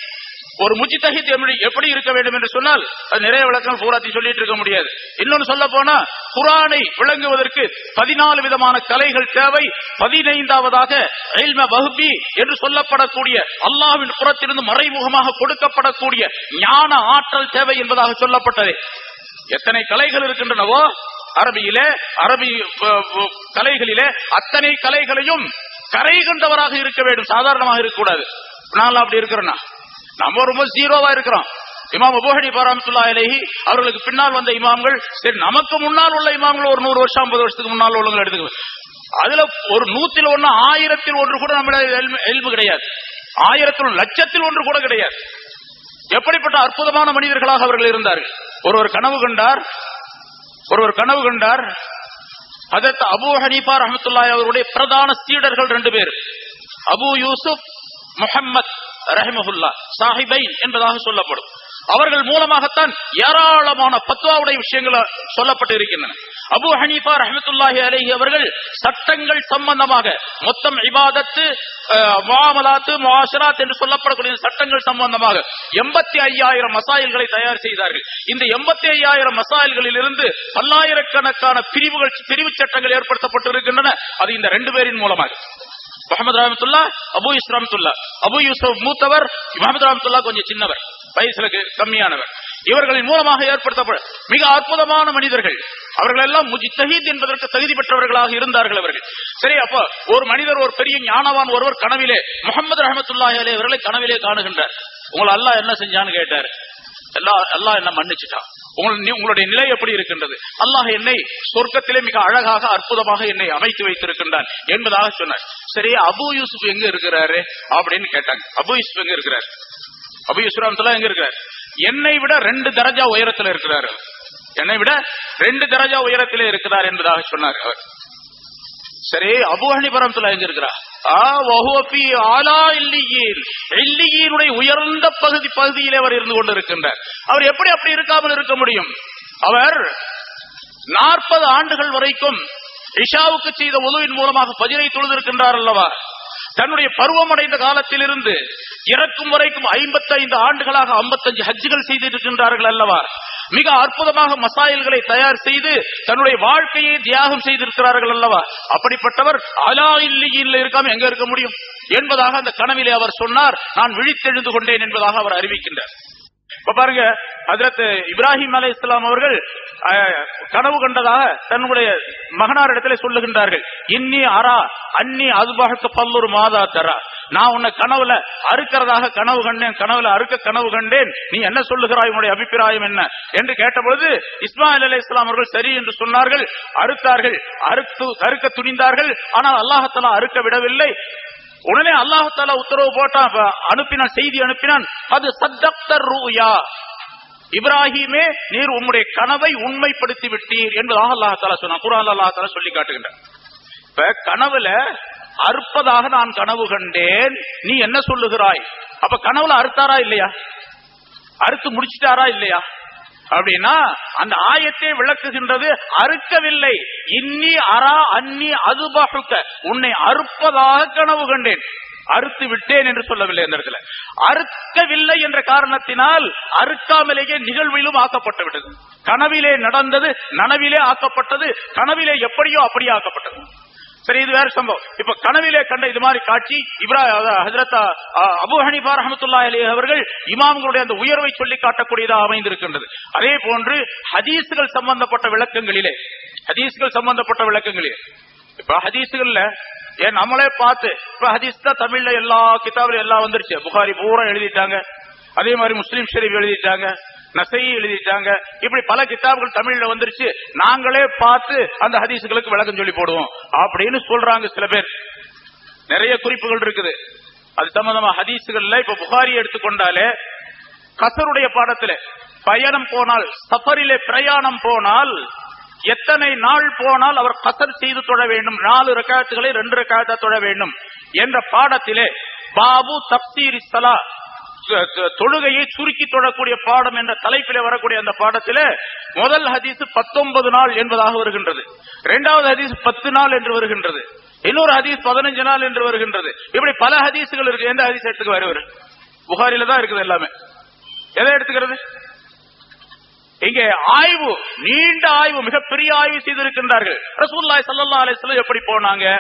ஒரு முஜ்தஹித் எப்படி இருக்க வேண்டும் என்று சொன்னால் அது நிறைய விளக்கம் பூராத்தி சொல்லிட்டு இருக்க முடியாது. இன்னொன்னு சொல்ல போனா குரானை விளங்குவதற்கு பதினாலு விதமான கலைகள் தேவை. பதினைந்தாவதாக இல்ம வஹ்பி என்று சொல்லப்படக்கூடிய அல்லாஹ்வின் புறத்திலிருந்து மறைமுகமாக கொடுக்கப்படக்கூடிய ஞான ஆற்றல் தேவை என்பதாக சொல்லப்பட்டது. எத்தனை கலைகள் இருக்கின்றனவோ அரபியிலே அரபி கலைகளிலே அத்தனை கலைகளையும் கரை கண்டவராக இருக்க வேண்டும். சாதாரணமாக இருக்கக்கூடாது. நான் அப்படி இருக்கிறோம்னா நம்ம ரொம்ப ஜீரோவா இருக்கிறோம். இமாம் அபூ ஹனீஃபா இலகி அவர்களுக்கு பின்னால் வந்த இமாம்கள் சரி நமக்கு முன்னால் உள்ள இமாம்கள் ஒரு நூறு வருஷம் ஐம்பது வருஷத்துக்கு முன்னால் உள்ளவங்க எடுத்துக்க அதுல ஒரு நூத்தில் ஒண்ணு ஆயிரத்தில் ஒன்று கூட நம்மள எல்பு கிடையாது. ஆயிரத்தில் லட்சத்தில் ஒன்று கூட கிடையாது. எப்படிப்பட்ட அற்புதமான மனிதர்களாக அவர்கள் இருந்தார்கள்? ஒருவர் கனவு கண்டார் ஒருவர் கனவு கண்டார் அதற்கு அபூ ஹனீஃபா ரஹமத்துல்லாஹி அவருடைய பிரதான சீடர்கள் ரெண்டு பேர். அபூ யூசுப் முஹம்மத் ரஹமஹுல்லா சாஹிபைன் என்பதாக சொல்லப்படும். அவர்கள் மூலமாகத்தான் ஏராளமான பத்வாவுடைய விஷயங்கள் சொல்லப்பட்டு இருக்கின்றன அபு ஹனீஃபா ரஹமத்துல்லாஹி அலைஹி அவர்கள் சட்டங்கள் சம்பந்தமாக மொத்தம் இபாதத்து மாமலாத்து முஆஷராத் என்று சொல்லப்படக்கூடிய சட்டங்கள் சம்பந்தமாக எண்பத்தி ஐயாயிரம் மசாயில்களை தயார் செய்தார்கள். இந்த எண்பத்தி ஐயாயிரம் மசாயில்களில் இருந்து பல்லாயிரக்கணக்கான பிரிவுகள் பிரிவு சட்டங்கள் ஏற்படுத்தப்பட்டு இருக்கின்றன அது இந்த ரெண்டு பேரின் மூலமாக. முகமது ரஹமத்துல்லா அபு இஸ்லாமத்துல்லா அபு யூசப் மூத்தவர் முகமது ரஹமத்துல்லா கொஞ்சம் சின்னவர். வயசுல கம்மியானவர். இவர்களின் மூலமாக ஏற்படுத்தப்பட மிக அற்புதமான மனிதர்கள். அவர்கள் எல்லாம் முஜித்தஹீத் என்பதற்கு தகுதி பெற்றவர்களாக இருந்தார்கள் அவர்கள். சரி அப்ப ஒரு மனிதர் ஒரு பெரிய ஞானவான் ஒருவர் கனவிலே முகமது ரஹமத்துல்லாஹி அலே அவர்களை கனவிலே காணுகின்றார். உங்களை அல்லாஹ் என்ன செஞ்சான்னு கேட்டார். எல்லா அல்லாஹ் என்ன மன்னிச்சுட்டான். உங்களுடைய நிலை எப்படி இருக்கின்றது? அல்லாஹ் என்னை சொர்க்கத்திலே மிக அழகாக அற்புதமாக என்னை அமைத்து வைத்திருக்கின்றான் என்பதாக சொன்னார். சரி அபு யூசுப் எங்க இருக்கிறாரு? அப்படின்னு கேட்டாங்க. அபு யூசுப் எங்க இருக்கிறார்? அபு யூசுப் எங்க இருக்கிறார் என்னை விட ரெண்டு தரஜா உயரத்தில் இருக்கிறார். என்னை விட ரெண்டு தரஜா உயரத்திலே இருக்கிறார் என்பதாக சொன்னார் அவர். சரி அபு ஹனிபரம்துல்லா எங்க இருக்கிறார்? உயர்ந்த பகுதி பகுதியிலே அவர் இருந்து கொண்டிருக்கின்றார். அவர் எப்படி அப்படி இருக்காமல் இருக்க முடியும்? அவர் நாற்பது ஆண்டுகள் வரைக்கும் இஷாவுக்கு செய்த உதவின் மூலமாக பஜிரை தொழுதிருக்கின்றார் அல்லவா? தன்னுடைய பருவமடைந்த காலத்திலிருந்து இறக்கும் வரைக்கும் ஐம்பத்தி ஐந்து ஆண்டுகளாக ஐம்பத்தஞ்சு ஹஜ்ஜுகள் செய்திருக்கின்றார்கள் அல்லவா? மிக அற்புதமாக மசாயல்களை தயார் செய்து தன்னுடைய வாழ்க்கையை தியாகம் செய்திருக்கிறார்கள் அல்லவா? அப்படிப்பட்டவர் அலா இல்லையில் இருக்காம எங்க இருக்க முடியும்? என்பதாக அந்த கனவிலே அவர் சொன்னார். நான் விழித்தெழுந்து கொண்டேன் என்பதாக அவர் அறிவிக்கின்றார். இப்ப பாருங்க அதற்கு இப்ராஹிம் அலை இஸ்லாம் அவர்கள் கனவு கண்டதாக தன்னுடைய மகனாரிடத்திலே சொல்லுகின்றார்கள். இன்னி அரா அன்னி அதுபாக பல்லூர் மாதா தரா. நான் உன்னை கனவுல அறுக்கிறதாக கனவு கண்டேன் கனவுல அறுக்க கனவு கண்டேன். நீ என்ன சொல்லுகிறாய்? உன்னுடைய அபிப்பிராயம் என்ன? என்று கேட்டபொழுது இஸ்மாயில் அலி இஸ்லாம் அவர்கள் சரி என்று சொன்னார்கள். அறுத்தார்கள் அறுத்து அறுக்க துணிந்தார்கள். ஆனால் அல்லாஹத்தலா அறுக்க விடவில்லை. உடனே அல்லாஹால உத்தரவு போட்டான் அனுப்பினான் செய்தி அனுப்பினான். அது சத்தப்தர் ரூயா. இப்ராஹிமே நீர் உம்முடைய கனவை உண்மைப்படுத்தி விட்டீர் என்பதாக அல்லாஹால சொன்னான். குரான் அல்லாஹால சொல்லி காட்டுகின்ற இப்ப கனவுல அறுப்பதாக நான் கனவு கண்டேன். நீ என்ன சொல்லுகிறாய்? அப்ப கனவுல அறுத்தாரா இல்லையா? அறுத்து முடிச்சிட்டாரா இல்லையா? அப்படின்னா அந்த ஆயத்தை விளக்குகின்றது அறுக்கவில்லை. இன்னி அரா அன்னி அதுபாக உன்னை அறுப்பதாக கனவு கண்டேன். அறுத்து விட்டேன் என்று சொல்லவில்லை இந்த இடத்துல. அறுக்கவில்லை என்ற காரணத்தினால் அறுக்காமலேயே நிகழ்விலும் ஆக்கப்பட்டு விட்டது கனவிலே நடந்தது நனவிலே ஆக்கப்பட்டது கனவிலே எப்படியோ அப்படியே ஆக்கப்பட்டது. சரி இது வேற சம்பவம். இப்ப கனவிலே கண்ட இது மாதிரி காட்சி இப்ரா ஹசரத் அபு ஹனிபா ரஹமத்துல்லா அலி அவர்கள் இமாம்களுடைய அந்த உயர்வை சொல்லி காட்டக்கூடியதாக அமைந்திருக்கின்றது. அதே போன்று ஹதீஸுகள் சம்பந்தப்பட்ட விளக்கங்களிலே ஹதீஸ்கள் சம்பந்தப்பட்ட விளக்கங்களிலே. இப்ப ஹதீஸுகள்ல ஏன் நம்மளே பார்த்து இப்ப ஹதீஸ் தான் தமிழ்ல எல்லா கிதாபிலும் எல்லாம் வந்துருச்சு. புகாரி பூரா எழுதிட்டாங்க. அதே மாதிரி முஸ்லீம் ஷெரீப் எழுதிட்டாங்க. நசை எழுதிட்டாங்க. இப்படி பல கிதாபுகள் தமிழ்ல வந்துருச்சு. நாங்களே பார்த்து அந்த ஹதீசுகளுக்கு விளக்கம் சொல்லி போடுவோம். அப்படின்னு சொல்றாங்க சில பேர். நிறைய குறிப்புகள் இருக்குது. அது சம்பந்தமா ஹதீசுகள்ல இப்ப புகாரி எடுத்துக்கொண்டாலே கசருடைய பாடத்துல பயணம் போனால் சஃபரிலே பிரயாணம் போனால் எத்தனை நாள் போனால் அவர் கசர் செய்து தொழ வேண்டும். நாலு ரெக்காயத்துகளை ரெண்டு ரக்காத்த தொழ வேண்டும். என்ற பாடத்திலே பாபு தப்தீர் சலா தொழுகையை சுருக்கி தொடக்கூடிய பாடம் என்ற தலைப்பிலே வரக்கூடிய அந்த பாடத்தில் முதல் ஹதீஸ் பத்தொன்பது நாள் என்பதாக வருகின்றது. இரண்டாவது ஹதீஸ் பத்து நாள் என்று வருகின்றது. இன்னொரு ஹதீஸ் பதினஞ்சு நாள் என்று வருகின்றது. இப்படி பல ஹதீஸுகள் இருக்கு. எந்த ஹதீஸ் எடுத்துக்க வருவார் புகாரில தான் இருக்குது எல்லாமே. எதை எடுத்துக்கிறது? இங்கே ஆய்வு நீண்ட ஆய்வு மிகப்பெரிய ஆய்வு செய்திருக்கின்றார்கள். ரசூல்லாய் சல்லா அலிஸ்லாம் எப்படி போனாங்க?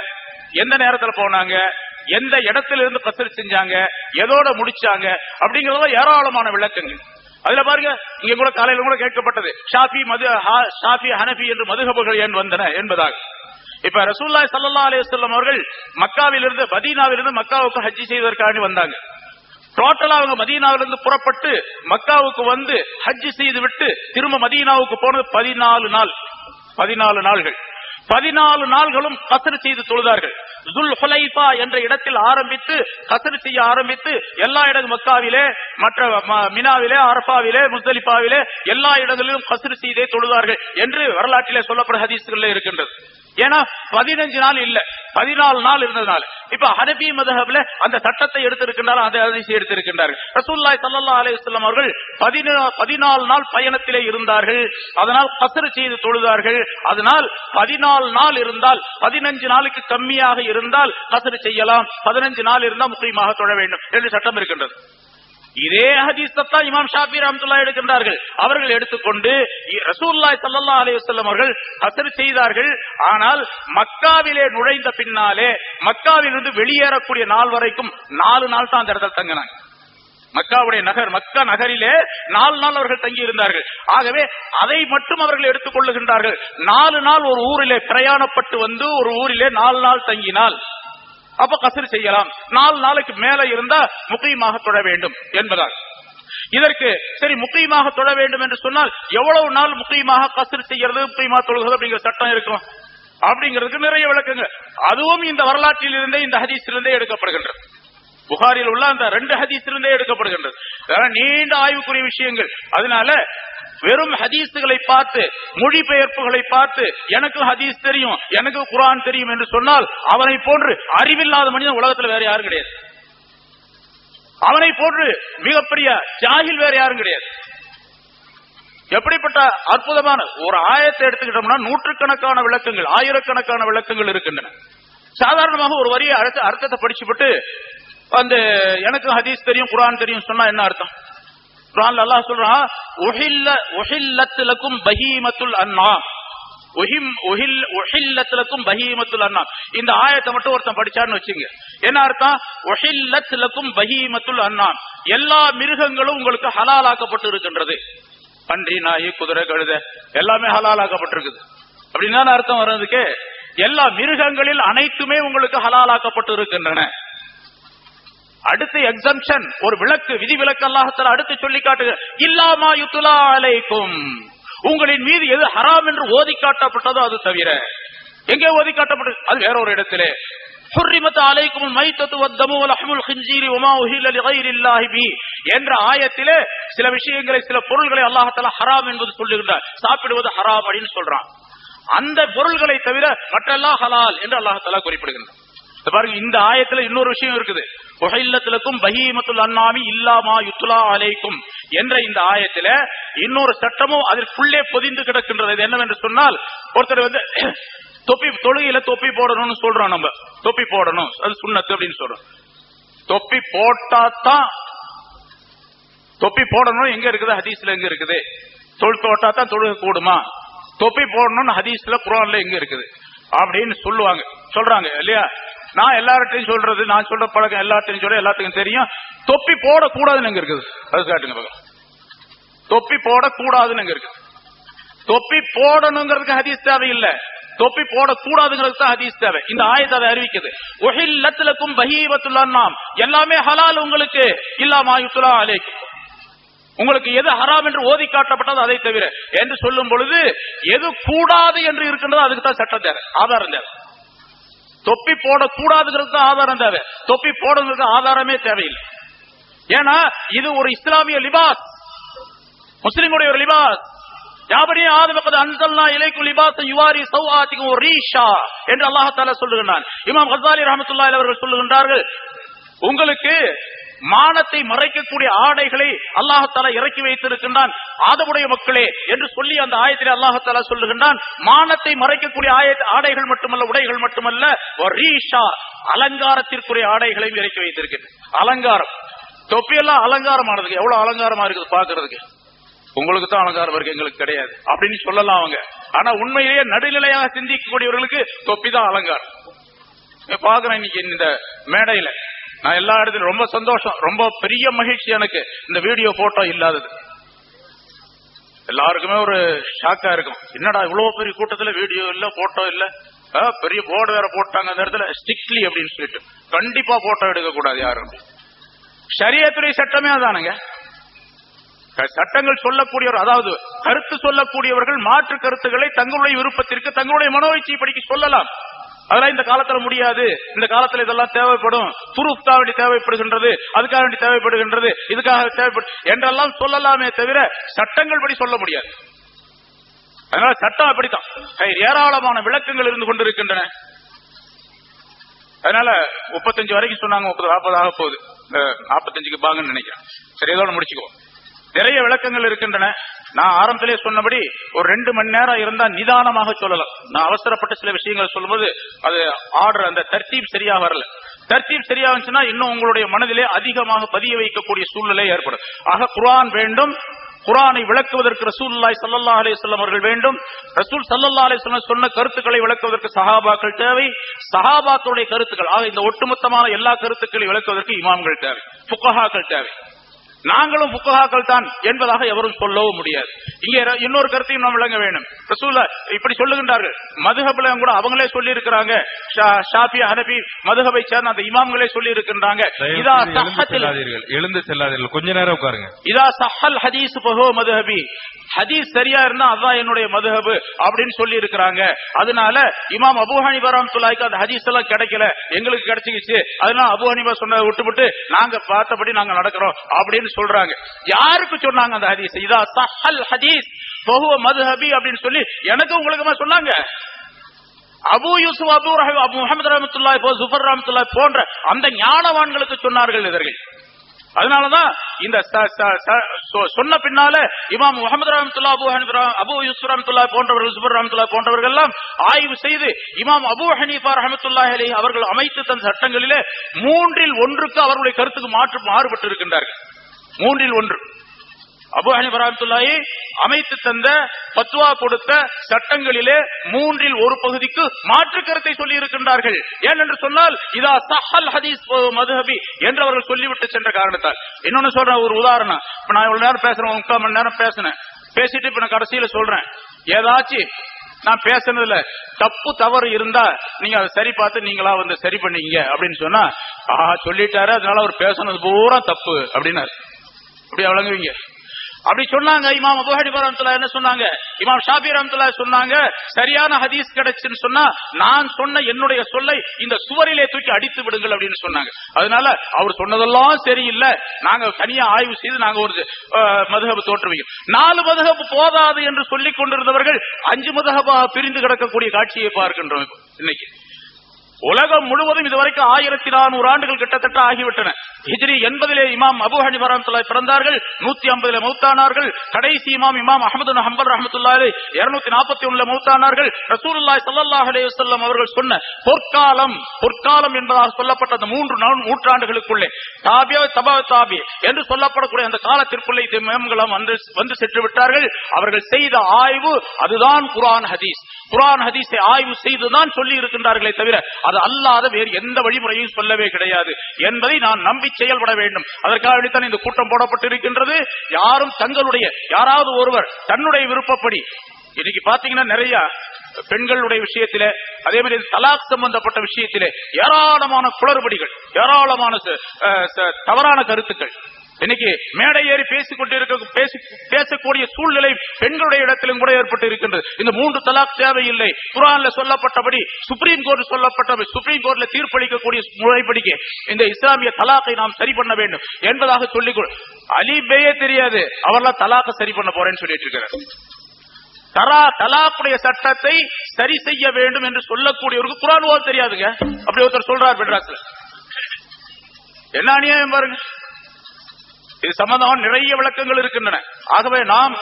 எந்த நேரத்தில் போனாங்க? எந்த இடத்துல இருந்து கசல் செஞ்சாங்க எதோட முடிச்சாங்க அப்படிங்கறத ஏராளமான விளக்கங்கள். அதுல பாருங்க இங்க கூட காலையில கூட கேட்கப்பட்டது. ஷாஃபி மது ஷாஃபி ஹனபி என்று மதுகபுகள் ஏன் வந்தன என்பதாக. இப்ப ரசூல்லாய் சல்லா அலிஸ்லாம் அவர்கள் மக்காவிலிருந்து மதீனாவிலிருந்து மக்காவுக்கு ஹஜ்ஜி செய்வதற்காக வந்தாங்க. டோட்டலா அவங்க மதீனாவிலிருந்து புறப்பட்டு மக்காவுக்கு வந்து ஹஜ் செய்து விட்டு திரும்ப மதீனாவுக்கு போனது பதினாலு நாள். பதினாலு நாள்கள். பதினாலு நாள்களும் கசர் செய்து தொழுதார்கள். துல் ஹுலைஃபா என்ற இடத்தில் ஆரம்பித்து கசர் செய்ய ஆரம்பித்து எல்லா இடம் மக்காவிலே மற்ற ம- மினாவிலே அரபாவிலே முஸ்தலிபாவிலே எல்லா இடங்களிலும் கசர் செய்தே தொழுதார்கள் என்று வரலாற்றிலே சொல்லப்படும் ஹதீஸ்களில் இருக்கின்றது. ஏன்னா பதினஞ்சு நாள் இல்ல பதினாலு நாள் இருந்ததுனால. இப்ப ஹனபி மதஹப்ல அந்த சட்டத்தை எடுத்திருக்கின்றார் அதை ஹதீஸை எடுத்திருக்கின்றார்கள் ரசூல்லாய் சல்லா அலிஸ்லாம் அவர்கள் பதினாலு நாள் பயணத்திலே இருந்தார்கள். அதனால் கசரு செய்து தொழுதார்கள். அதனால் பதினாலு நாள் இருந்தால் பதினஞ்சு நாளுக்கு கம்மியாக இருந்தால் கசரு செய்யலாம். பதினஞ்சு நாள் இருந்தால் முக்கியமாக தொழ வேண்டும். என்று சட்டம் இருக்கின்றது. இதே ஹதீஸ் இமாம் ஷாபி ரஹ்மத்துல்லாஹி எடுக்கின்றார்கள். அவர்கள் எடுத்துக்கொண்டு ரசூல்லாய் சல்லா ஸல்லல்லாஹு அவர்கள் ஹசர் செய்தார்கள். ஆனால் மக்காவிலே நுழைந்த பின்னாலே மக்காவிலிருந்து வெளியேறக்கூடிய நாள் வரைக்கும் நாலு நாள் தான் அந்த இடத்துல தங்கினாங்க. மக்காவுடைய நகர் மக்கா நகரிலே நாலு நாள் அவர்கள் தங்கி இருந்தார்கள் ஆகவே அதை மட்டும் அவர்கள் எடுத்துக் கொள்ளுகின்றார்கள் நாலு நாள் ஒரு ஊரிலே பிரயாணப்பட்டு வந்து ஒரு ஊரிலே நாலு நாள் தங்கினால் அப்ப கசர் செய்யலாம். நாலு நாளைக்கு மேல இருந்தா முக்கியமாக தொழ வேண்டும் என்பதால். இதற்கு சரி முக்கியமாக தொழ வேண்டும் என்று சொன்னால் எவ்வளவு நாள் முக்கியமாக கசர் செய்யறது முக்கியமாக தொழுகிறது அப்படிங்கிற சட்டம் இருக்கும். அப்படிங்கிறதுக்கு நிறைய விளக்கங்கள். அதுவும் இந்த வரலாற்றில் இருந்தே இந்த ஹதீஸிலிருந்தே எடுக்கப்படுகின்றது. புகாரில் உள்ள அந்த ரெண்டு ஹதீஸிலிருந்தே எடுக்கப்படுகின்றது. அதெல்லாம் நீண்ட ஆய்வுக்குரிய விஷயங்கள். அதனால வெறும் ஹதீஸுகளை பார்த்து மொழிபெயர்ப்புகளை பார்த்து எனக்கு ஹதீஸ் தெரியும் எனக்கு குரான் தெரியும் என்று சொன்னால் அவனை போன்று அறிவில்லாத மனிதன் உலகத்துல வேற யாரும் கிடையாது. அவனை போன்று மிகப்பெரிய ஜாகில் வேற யாரும் கிடையாது. எப்படிப்பட்ட அற்புதமான ஒரு ஆயத்தை எடுத்துக்கிட்டோம்னா நூற்றுக்கணக்கான விளக்கங்கள் ஆயிரக்கணக்கான விளக்கங்கள் இருக்கின்றன. சாதாரணமாக ஒரு வரிய அர்த்த அர்த்தத்தை படிச்சுவிட்டு அந்த எனக்கு ஹதீஸ் தெரியும் குரான் தெரியும் சொன்னா என்ன அர்த்தம்? குரான் அல்லாஹ் சொல்றான் ஒஹில்ல ஒஹில்லத்துலக்கும் பஹீமத்துல் அண்ணா பஹீமத்துல் இந்த ஆயத்தை மட்டும் ஒருத்தன் படிச்சான்னு வச்சுங்க. என்ன அர்த்தம்? பஹீமத்துல் அன்ஆம் எல்லா மிருகங்களும் உங்களுக்கு ஹலாலாக்கப்பட்டு இருக்கின்றது. பன்றி நாய் குதிரை கழுதை எல்லாமே ஹலாலாக்கப்பட்டிருக்குது. அப்படின்னு தானே அர்த்தம் வர்றதுக்கு? எல்லா மிருகங்களில் அனைத்துமே உங்களுக்கு ஹலாலாக்கப்பட்டு இருக்கின்றன. அடுத்து எக்ஸம்ஷன் ஒரு விளக்கு விதி விளக்கு அல்லாஹத்தால அடுத்து சொல்லி காட்டுக. இல்லாமா யுத்துலா அலைக்கும். உங்களின் மீது எது ஹராம் என்று ஓதி காட்டப்பட்டதோ அது தவிர எங்கே ஓதி காட்டப்பட்டது? அது வேற ஒரு இடத்திலே. ஹுர்ரிமத் அலைக்கும் மைத்தத்து வத்தமு அஹ்முல் ஹிஞ்சீரி உமா உஹில் அலி கைர் இல்லாஹிபி என்ற ஆயத்திலே சில விஷயங்களை சில பொருள்களை அல்லாஹத்தால ஹராம் என்பது சொல்லுகின்றார். சாப்பிடுவது ஹராம் அப்படின்னு சொல்றான். அந்த பொருள்களை தவிர மற்றெல்லாம் ஹலால் என்று அல்லாஹ் அல்லாஹத்தாலா குறிப்பிடுகின்றார் பாருங்க இந்த ஆயத்துல இன்னொரு விஷயம் இருக்குது. உஹைல்லத்திலக்கும் பஹீமத்துல் அண்ணாமி இல்லாமா யுத்துலா அலைக்கும் என்ற இந்த ஆயத்துல இன்னொரு சட்டமும் அதற்குள்ளே பொதிந்து கிடக்கின்றது. என்னவென்று சொன்னால் ஒருத்தர் வந்து தொப்பி தொழுகையில தொப்பி போடணும்னு சொல்றோம் நம்ம. தொப்பி போடணும். அது சுண்ணத்து அப்படின்னு சொல்றோம். தொப்பி போட்டாதான் தொப்பி போடணும். எங்க இருக்குது? ஹதீஸ்ல எங்க இருக்குது? தொழில் போட்டா தான் தொழுகை கூடுமா? தொப்பி போடணும்னு ஹதீஸ்ல குரான்ல எங்க இருக்குது? அப்படின்னு சொல்லுவாங்க. சொல்றாங்க இல்லையா? நான் எல்லார்ட்டையும் சொல்றது நான் சொல்ற பழக்கம் எல்லார்ட்டையும் சொல்ற எல்லாத்துக்கும் தெரியும். தொப்பி போடக்கூடாதுன்னு எங்க இருக்குது? அது காட்டுங்க பார்க்கலாம். தொப்பி போடக்கூடாதுன்னு எங்க இருக்கு தொப்பி போடணுங்கிறதுக்கு ஹதீஸ் தேவையில்லை. தொப்பி போடக்கூடாதுங்கிறது தான் ஹதீஸ் தேவை. இந்த ஆயத்தை அதை அறிவிக்குது. ஒஹில்லத்துலக்கும் பஹீவத்துல்லாம் எல்லாமே ஹலால் உங்களுக்கு. இல்லாம ஆயுத்துலா அலைக்கும். உங்களுக்கு எது ஹராம் என்று ஓதி காட்டப்பட்டது அதை தவிர. என்று சொல்லும் பொழுது எது கூடாது என்று இருக்கின்றதோ அதுக்கு தான் சட்டம் தேவை. ஆதாரம் தேவை. தொப்பி போடக்கூடாதுங்கிறது தான் ஆதாரம் தேவை. தொப்பி போடுறதுக்கு ஆதாரமே தேவையில்லை. ஏன்னா இது ஒரு இஸ்லாமிய லிபாஸ். முஸ்லிமுடைய ஒரு லிபாஸ். யாபனி ஆதமக்கது அன்சல்னா இலைக்கு லிபாஸ் யுவாரி சௌஆத்திக்கும் ஒரு ரீஷா என்று அல்லாஹால சொல்லுகின்றான். இமாம் ஹசாலி ரஹமத்துல்லாஹி அவர்கள் சொல்லுகின்றார்கள் உங்களுக்கு மானத்தை மறைக்கக்கூடிய ஆடைகளை அல்லாஹால இறக்கி வைத்திருக்கின்றான். ஆதவுடைய மக்களே என்று சொல்லி அந்த ஆயத்திலே அல்லாஹால சொல்லுகின்றான் மானத்தை மறைக்கக்கூடிய ஆய- ஆடைகள் மட்டுமல்ல உடைகள் மட்டுமல்ல அலங்காரத்திற்குரிய ஆடைகளையும் இறக்கி வைத்திருக்கின்றன. அலங்காரம். தொப்பியெல்லாம் அலங்காரமானதுக்கு. எவ்வளவு அலங்காரமா இருக்குது பாக்குறதுக்கு உங்களுக்கு தான் அலங்காரம் இருக்கு எங்களுக்கு கிடையாது. அப்படின்னு சொல்லலாம் அவங்க. ஆனா உண்மையிலேயே நடுநிலையாக சிந்திக்கக்கூடியவர்களுக்கு தொப்பி தான் அலங்காரம். பாக்குறேன் இன்னைக்கு இந்த மேடையில. நான் எல்லா இடத்துலயும் ரொம்ப சந்தோஷம். ரொம்ப பெரிய மகிழ்ச்சி எனக்கு. இந்த வீடியோ போட்டோ இல்லாதது. எல்லாருக்குமே ஒரு ஷாக்கா இருக்கும். என்னடா இவ்வளவு பெரிய கூட்டத்துல வீடியோ இல்ல போட்டோ இல்ல? பெரிய போர்டு வேற போட்டாங்க அந்த இடத்துல ஸ்ட்ரிக்ட்லி அப்படின்னு சொல்லிட்டு. கண்டிப்பா போட்டோ எடுக்க கூடாது யாரும். சரியத்துறை சட்டமே அதானுங்க. சட்டங்கள் சொல்லக்கூடியவர் அதாவது கருத்து சொல்லக்கூடியவர்கள் மாற்று கருத்துக்களை தங்களுடைய விருப்பத்திற்கு தங்களுடைய மனோயிச்சை படிக்க சொல்லலாம். அதெல்லாம் இந்த காலத்துல முடியாது. இந்த காலத்துல இதெல்லாம் தேவைப்படும். துருப்தா வேண்டி தேவைப்படுகின்றது அதுக்காக வேண்டி தேவைப்படுகின்றது இதுக்காக தேவைப்படும் என்றெல்லாம் சொல்லலாமே தவிர சட்டங்கள் படி சொல்ல முடியாது. அதனால சட்டம் அப்படித்தான். ஏராளமான விளக்கங்கள் இருந்து கொண்டிருக்கின்றன. அதனால முப்பத்தஞ்சு வரைக்கும் சொன்னாங்க முப்பது நாற்பது ஆக போகுது. நாற்பத்தஞ்சுக்கு பாங்கன்னு நினைக்கிறேன். சரி இதோட முடிச்சுக்குவோம். நிறைய விளக்கங்கள் இருக்கின்றன. நான் ஆரம்பத்திலே சொன்னபடி ஒரு ரெண்டு மணி நேரம் இருந்தா நிதானமாக சொல்லலாம். நான் அவசரப்பட்ட சில விஷயங்கள் சொல்லும்போது அது ஆர்டர் அந்த தர்த்தீப் சரியா வரல. தர்த்தீப் சரியா வந்துச்சுன்னா இன்னும் உங்களுடைய மனதிலே அதிகமாக பதிய வைக்கக்கூடிய சூழ்நிலை ஏற்படும். ஆக குரான் வேண்டும். குரானை விளக்குவதற்கு ரசூல்லாய் சல்லா அலிஸ்லாம் அவர்கள் வேண்டும். ரசூல் ஸல்லல்லாஹு அலிஸ்லாம் சொன்ன கருத்துக்களை விளக்குவதற்கு சஹாபாக்கள் தேவை. சஹாபாக்களுடைய கருத்துக்கள் ஆக இந்த ஒட்டுமொத்தமான எல்லா கருத்துக்களை விளக்குவதற்கு இமாம்கள் தேவை. ஃபுகஹாக்கள் தேவை. நாங்களும் புக்ககாக்கள் தான் என்பதாக எவரும் சொல்லவும் முடியாது. இங்கே இன்னொரு கருத்தையும் நாம் விளங்க வேண்டும். ரசூல்லா இப்படி சொல்லுகின்றார்கள். மதுஹப்ல கூட அவங்களே சொல்லி இருக்கிறாங்க ஹனபி மதுஹபை சேர்ந்த அந்த இமாம்களே சொல்லி இருக்கின்றாங்க இதா சஹத்தில் எழுந்து செல்லாதீர்கள். கொஞ்ச நேரம் உட்காருங்க. இதா சஹல் ஹதீஸ் பஹோ மதுஹபி. ஹதீஸ் சரியா இருந்தா அதான் என்னுடைய மதுஹபு அப்படின்னு சொல்லி இருக்கிறாங்க அதனால இமாம் அபூ ஹனிபா ரஹ்மத்துல்லாஹிக்கு அந்த ஹதீஸ் எல்லாம் கிடைக்கல. எங்களுக்கு கிடைச்சிக்கிச்சு. அதனால அபூ ஹனிபா சொன்னதை விட்டுவிட்டு நாங்க பார்த்தபடி நாங்க நடக்கிறோம் அப்படின்னு சொல்றாங்க. யாருக்கு சொன்னாங்க அந்த ஹதீஸ்? இதா சஹல் ஹதீஸ் பஹுவ மதுஹபி அப்படின்னு சொல்லி எனக்கு உங்களுக்குமா சொன்னாங்க? அபு யூசுப் அபு ரஹி- அபு முகமது ரஹமத்துல்லா இப்போ ஜுஃபர் ரஹமத்துல்லா போன்ற அந்த ஞானவான்களுக்கு சொன்னார்கள் இவர்கள். அதனாலதான் இந்த சொன்ன பின்னால இமாம் முகமது ரஹமத்துல்லா அபு ஹனிஃபா அபு யூசுப் ரஹமத்துல்லா போன்றவர்கள் சுபர் ரஹமத்துல்லா போன்றவர்கள் எல்லாம் ஆய்வு செய்து இமாம் அபு ஹனீஃபா ரஹமத்துல்லா அலி அவர்கள் அமைத்து தன் சட்டங்களிலே மூன்றில் ஒன்றுக்கு அவர்களுடைய கருத்துக்கு மாற்று மாறுபட்டு இருக்கின்றார்கள் மூன்றில் ஒன்று. அபு ஹனீஃபா ரஹமத்துல்லாஹி அமைத்து தந்த பத்வா கொடுத்த சட்டங்களிலே மூன்றில் ஒரு பகுதிக்கு மாற்று கருத்தை சொல்லி இருக்கின்றார்கள் ஏனென்று சொன்னால் இதா சஹல் ஹதீஸ் மதுஹபி என்று அவர்கள் சொல்லிவிட்டு சென்ற காரணத்தால். இன்னொன்னு சொல்றேன் ஒரு உதாரணம். இப்ப நான் இவ்வளவு நேரம் பேசுறேன் முக்கால் மணி நேரம் பேசினேன். பேசிட்டு இப்ப நான் கடைசியில சொல்றேன். ஏதாச்சும் நான் பேசுனதுல தப்பு தவறு இருந்தா நீங்க அதை சரி பார்த்து நீங்களா வந்து சரி பண்ணீங்க அப்படின்னு சொன்னா ஆஹா சொல்லிட்டாரு அதனால அவர் பேசுனது பூரா தப்பு அப்படின்னாரு. அப்படியே வழங்குவீங்க அப்படி சொன்னாங்க இமாம் அபுஹடி ஹனிஃபா என்ன சொன்னாங்க? இமாம் ஷாபி ரஹ்மத்துல்லாஹி சொன்னாங்க சரியான ஹதீஸ் கிடைச்சுன்னு சொன்னா நான் சொன்ன என்னுடைய சொல்லை இந்த சுவரிலே தூக்கி அடித்து விடுங்கள் அப்படின்னு சொன்னாங்க. அதனால அவர் சொன்னதெல்லாம் சரியில்லை. நாங்க தனியா ஆய்வு செய்து நாங்க ஒரு மதுகபு தோற்றுவீங்க நாலு மதுகபு போதாது என்று சொல்லிக் கொண்டிருந்தவர்கள் அஞ்சு மதுகபாக பிரிந்து கிடக்கக்கூடிய காட்சியை பார்க்கின்றோம் இன்னைக்கு. உலகம் முழுவதும் இதுவரைக்கும் ஆயிரத்தி நானூறு ஆண்டுகள் கிட்டத்தட்ட ஆகிவிட்டன. ஹிஜ்ரி எண்பதிலே இமாம் அபு ஹனி ரஹ்மத்துல்லாஹி பிறந்தார்கள் நூத்தி ஐம்பதுல மௌத்தானார்கள் கடைசி இமாம் இமாம் அஹமது ஹம்பல் ரஹ்மத்துல்லாஹி இருநூத்தி நாற்பத்தி ஒண்ணுல மௌத்தானார்கள். ரசூலுல்லாஹி சல்லாஹ் அலேவசல்லம் அவர்கள் சொன்ன பொற்காலம் பொற்காலம் என்பதாக சொல்லப்பட்ட அந்த மூன்று நூற்றாண்டுகளுக்குள்ளே தாபியா தபா தாபி என்று சொல்லப்படக்கூடிய அந்த காலத்திற்குள்ளே இது இமாம்களும் வந்து வந்து சென்று விட்டார்கள். அவர்கள் செய்த ஆய்வு அதுதான் குரான் ஹதீஸ். குரான் ஹதீஸை ஆய்வு செய்துதான் சொல்லி இருக்கின்றார்களே தவிர அது அல்லாத வேறு எந்த வழிமுறையும் சொல்லவே கிடையாது என்பதை நான் நம்பி செயல்பட வேண்டும். அதற்காக வேண்டித்தான் இந்த கூட்டம் போடப்பட்டிருக்கின்றது. யாரும் தங்களுடைய யாராவது ஒருவர் தன்னுடைய விருப்பப்படி இன்னைக்கு பாத்தீங்கன்னா நிறைய பெண்களுடைய விஷயத்திலே அதே மாதிரி தலாக் சம்பந்தப்பட்ட விஷயத்திலே ஏராளமான குளறுபடிகள் ஏராளமான அஹ் தவறான கருத்துக்கள். இன்னைக்கு மேடை ஏறி பேசிக் கொண்டிருக்க பேசி பேசக்கூடிய சூழ்நிலை பெண்களுடைய இடத்திலும் கூட ஏற்பட்டு இருக்கின்றது இந்த மூன்று தலாக் தேவையில்லை. குரான்ல சொல்லப்பட்டபடி சுப்ரீம் கோர்ட் சொல்லப்பட்டபடி சுப்ரீம் கோர்ட்ல தீர்ப்பளிக்கக்கூடிய முறைப்படிக்கு இந்த இஸ்லாமிய தலாக்கை நாம் சரி பண்ண வேண்டும் என்பதாக சொல்லிக் அலிபேயே தெரியாது. அவர்லாம் தலாக்க சரி பண்ண போறேன்னு சொல்லிட்டு இருக்கிறார் தரா தலாக்குடைய சட்டத்தை சரி செய்ய வேண்டும் என்று சொல்லக்கூடியவருக்கு குரான் ஓ தெரியாதுங்க. அப்படி ஒருத்தர் சொல்றார் மெட்ராஸ்ல என்ன அநியாயம் பாருங்க. இது சம்பந்தமாக நிறைய விளக்கங்கள் இருக்கின்றன. ஆகவே நாம்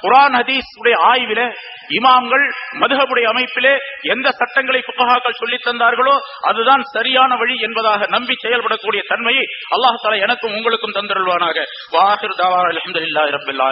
குரான் ஹதீஸ் உடைய ஆய்வில இமாம்கள் மதுகபுடைய அமைப்பிலே எந்த சட்டங்களை புத்தகாக்கள் சொல்லித் தந்தார்களோ அதுதான் சரியான வழி என்பதாக நம்பி செயல்படக்கூடிய தன்மையை அல்லாஹ் எனக்கும் உங்களுக்கும் தந்திருவானாக வாஹிர் தாவா அலமதுல்லா ரப்பில்